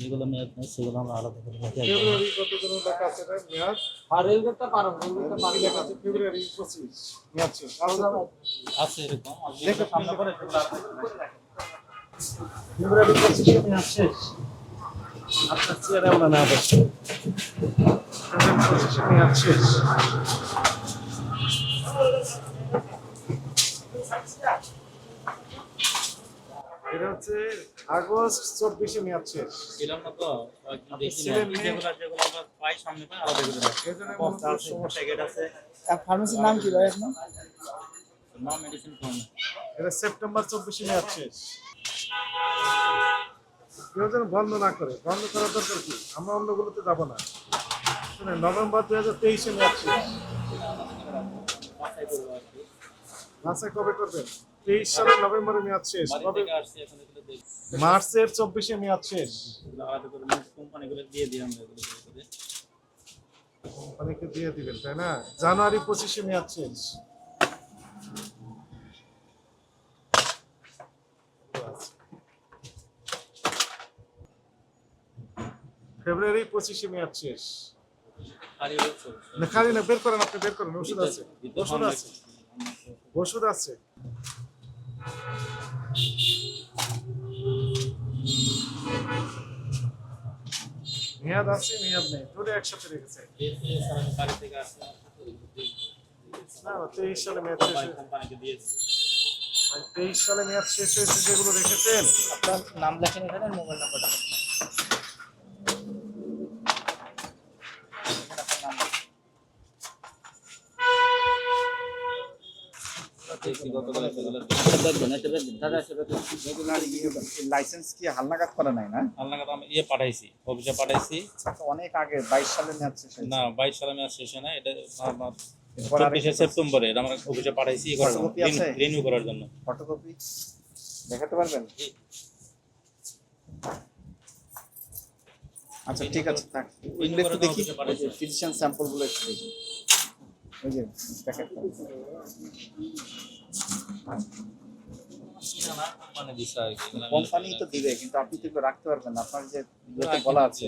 যেগুলো মেয়াদ নেই সেগুলো আমরা আলাদা করে রেখে আর রেলগেটটা পারো রেলগেটটা কি লেখা আছে ফেব্রুয়ারি পঁচিশ মেয়াদ শেষ। আছে এরকম সামনে করে। ফেব্রুয়ারি পঁচিশে মেয়াদ শেষ। আপনার চেয়ারে আমরা না বসে ফেব্রুয়ারি পঁচিশে মেয়াদ শেষ। এটা হচ্ছে আগস্ট চব্বিশে মেয়াদ শেষ। ফার্মেসির নাম কি ভাই আপনার? এটা সেপ্টেম্বর চব্বিশে মেয়াদ শেষ। কেউ যেন বন্ধ না করে। বন্ধ করার দরকার কি? আমরা অন্যগুলোতে যাব না। শুনে নভেম্বর দুই হাজার তেইশে মেয়াদ শেষ। মাসে কবে করবেন? তেইশ সালের নভেম্বরে মেয়াদ শেষ কবে? মার্চের চব্বিশে মেয়াদ শেষ। কোম্পানিগুলো দিয়ে আমরা দিবেন তাই না? জানুয়ারি পঁচিশে মেয়াদ শেষ। ফেব্রুয়ারি পঁচিশে মেয়াদ শেষ। খালি না বের করেন আপনি বের করেন ওষুধ আছে। ওষুধ আছে। ওষুধ আছে। মেয়াদ আছে, মেয়াদ নেই। দুটো একসাথে রেখেছে। না তেইশ সালে মেয়াদ তেইশ সালে মেয়াদ শেষ হয়েছে যেগুলো রেখেছেন। আপনার নাম লেখেন এখানে মোবাইল নাম্বারটা লাইসেন্স কি হালনাগাদ করা নাই না? আল্লাহ আমি ইয়ে পাঠাইছি অফিসে পাঠাইছি। আচ্ছা, অনেক আগে বাইশ সালে মেয়াদ শেষ না বাইশ সালে মেয়াদ শেষ না এটা আমার চব্বিশে সেপ্টেম্বরে আমার অফিসে পাঠাইছি? রিনিউ করার জন্য। ফটোকপি? দেখাতে পারবেন? আচ্ছা ঠিক আছে থাক। একটু দেখি ফিজিশিয়ান স্যাম্পল একটু দেখি ওই যে প্যাকেটটা কোম্পানি তো দিবে কিন্তু আপনি তো রাখতে পারবেন আপনার যে বলা আছে।